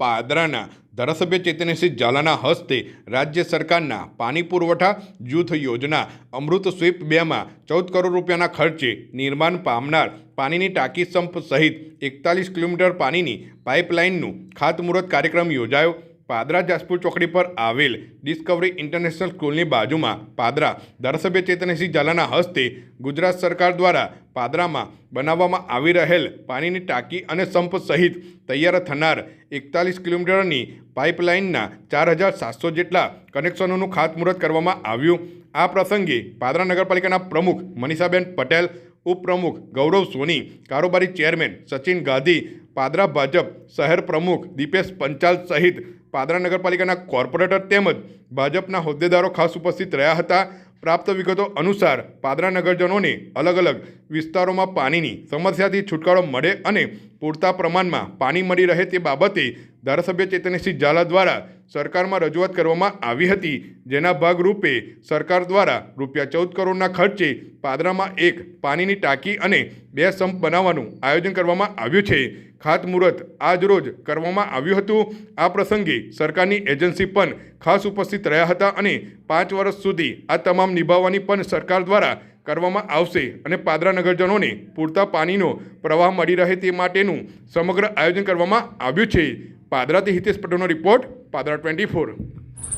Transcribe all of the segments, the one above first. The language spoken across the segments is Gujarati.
પાદરાના ધારાસભ્ય ચેતનસિંહ ઝાલાના હસ્તે રાજ્ય સરકારના પાણી પુરવઠા, જૂથ યોજના, અમૃત સ્વીપ બેમાં ચૌદ કરોડ રૂપિયાના ખર્ચે નિર્માણ પામનાર પાણીની ટાંકી સંપ સહિત એકતાલીસ કિલોમીટર પાણીની પાઇપલાઇનનું ખાતમુહૂર્ત કાર્યક્રમ યોજાયો. પાદરા જાસપુર ચોકડી પર આવેલ ડિસ્કવરી ઇન્ટરનેશનલ સ્કૂલની બાજુમાં પાદરા ધારાસભ્ય ચેતનસિંહ ઝાલાના હસ્તે ગુજરાત સરકાર દ્વારા પાદરામાં બનાવવામાં આવી રહેલ પાણીની ટાંકી અને સંપ સહિત તૈયાર થનાર એકતાલીસ કિલોમીટરની પાઇપલાઇનના ચાર હજાર સાતસો જેટલા કનેક્શનોનું ખાતમુહૂર્ત કરવામાં આવ્યું. આ પ્રસંગે પાદરા નગરપાલિકાના પ્રમુખ મનીષાબેન પટેલ, ઉપપ્રમુખ ગૌરવ સોની, કારોબારી ચેરમેન સચિન ગાંધી, પાદરા ભાજપ શહેર પ્રમુખ દીપેશ પંચાલ સહિત પાદરા નગરપાલિકાના કોર્પોરેટર તેમજ ભાજપના હોદ્દેદારો ખાસ ઉપસ્થિત રહ્યા હતા. પ્રાપ્ત વિગતો અનુસાર પાદરા નગરજનોને અલગ અલગ વિસ્તારોમાં પાણીની સમસ્યાથી છુટકારો મળે અને પૂરતા પ્રમાણમાં પાણી મળી રહે તે બાબતે ધારાસભ્ય ચેતનસિંહ ઝાલા દ્વારા સરકારમાં રજૂઆત કરવામાં આવી હતી. જેના ભાગરૂપે સરકાર દ્વારા રૂપિયા ચૌદ કરોડના ખર્ચે પાદરામાં એક પાણીની ટાંકી અને બે સંપ બનાવવાનું આયોજન કરવામાં આવ્યું છે. ખાતમુહૂર્ત આજરોજ કરવામાં આવ્યું હતું. આ પ્રસંગે સરકારની એજન્સી પણ ખાસ ઉપસ્થિત રહ્યા હતા અને પાંચ વર્ષ સુધી આ તમામ નિભાવવાની પણ સરકાર દ્વારા કરવામાં આવશે અને પાદરા નગરજનોને પૂરતા પાણીનો પ્રવાહ મળી રહે તે માટેનું સમગ્ર આયોજન કરવામાં આવ્યું છે. પાદરાથી હિતેશ પટેલનો report, Padra twenty four.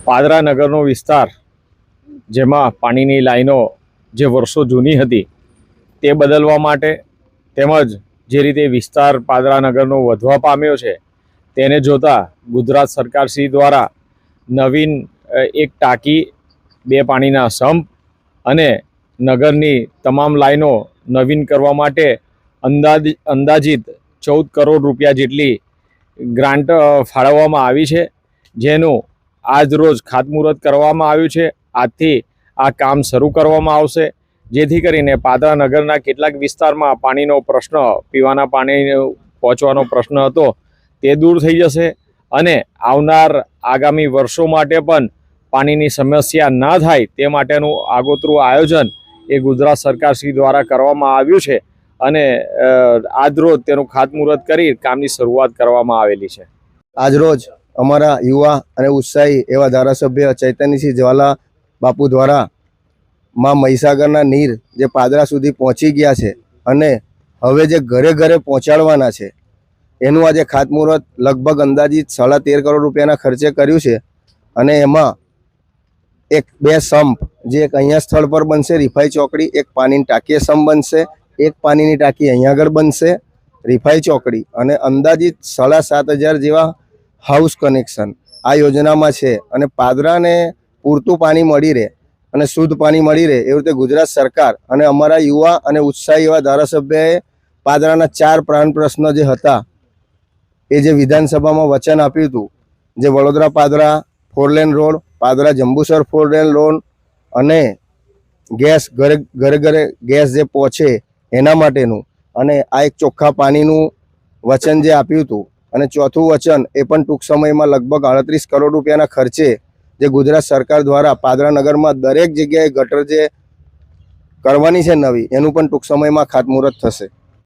Padra નગરનો વિસ્તાર જેમાં પાણીની લાઈનો જે વર્ષો જૂની હતી તે બદલવા માટે તેમજ જે રીતે વિસ્તાર પાદરા નગરનો વધવા પામ્યો છે, તેને જોતા ગુજરાત સરકારશ્રી દ્વારા નવીન એક ટાંકી, બે પાણીના સંપ અને નગરની તમામ લાઈનો નવીન કરવા માટે અંદાજ, અંદાજિત ચૌદ કરોડ રૂપિયા જેટલી ગ્રાન્ટ ફાળવવામાં આવી છે, જેનું આજ રોજ ખાતમુહૂર્ત કરવામાં આવ્યું છે. આજથી આ કામ શરૂ કરવામાં આવશે. જેથી કરીને પાદરા નગરના કેટલાક વિસ્તારમાં પાણીનો પ્રશ્ન, પીવાના પાણી પહોંચવાનો પ્રશ્ન હતો, તે દૂર થઈ જશે અને આવનાર આગામી વર્ષો માટે પણ પાણીની સમસ્યા ના થાય તે માટેનું આગોતરું આયોજન એ ગુજરાત સરકારશ્રી દ્વારા કરવામાં આવ્યું છે અને આજરોજ તેનું ખાતમુહૂર્ત કરી કામની શરૂઆત કરવામાં આવેલી છે. આજરોજ અમારા યુવા અને ઉત્સાહી એવા ધારાસભ્ય ચૈતન્યસિંહ જ્વાલા બાપુ દ્વારા માં મહીસાગરના નીર જે પાદરા સુધી પહોંચી ગયા છે અને હવે જે ઘરે ઘરે પહોંચાડવાના છે, એનું આજે ખાતમુહૂર્ત લગભગ અંદાજિત સાડા તેર કરોડ રૂપિયાના ખર્ચે કર્યું છે અને એમાં એક બે સંપ, જે એક અહીંયા સ્થળ પર બનશે, રીફાઈ ચોકડી, એક પાણીની ટાંકી સંપ બનશે, એક પાણીની ટાંકી અહીંયા આગળ બનશે, રીફાઈ ચોકડી અને અંદાજિત સાડા સાત હજાર જેવા હાઉસ કનેક્શન આ યોજનામાં છે અને પાદરાને પૂરતું પાણી મળી રહે અને શુદ્ધ પાણી મળી રહે એવી રીતે ગુજરાત સરકાર અને અમારા યુવા અને ઉત્સાહી એવા ધારાસભ્યએ પાદરાના ચાર પ્રાણ પ્રશ્ન જે હતા, એ જે વિધાનસભામાં વચન આપ્યું હતું, જે Vadodara Padra four lane road, Padra Jambusar four lane road અને ગેસ ઘરે ઘરે ઘરે ગેસ જે પહોંચે એના માટેનું અને આ એક ચોખ્ખા પાણીનું વચન જે આપ્યું હતું અને ચોથું વચન એ પણ ટૂંક સમયમાં લગભગ આડત્રીસ કરોડ રૂપિયાના ખર્ચે જે ગુજરાત સરકાર દ્વારા પાદરા નગરમાં દરેક જગ્યાએ ગટર જે કરવાની છે નવી, એનું પણ ટૂંક સમયમાં ખાતમુહૂર્ત થશે.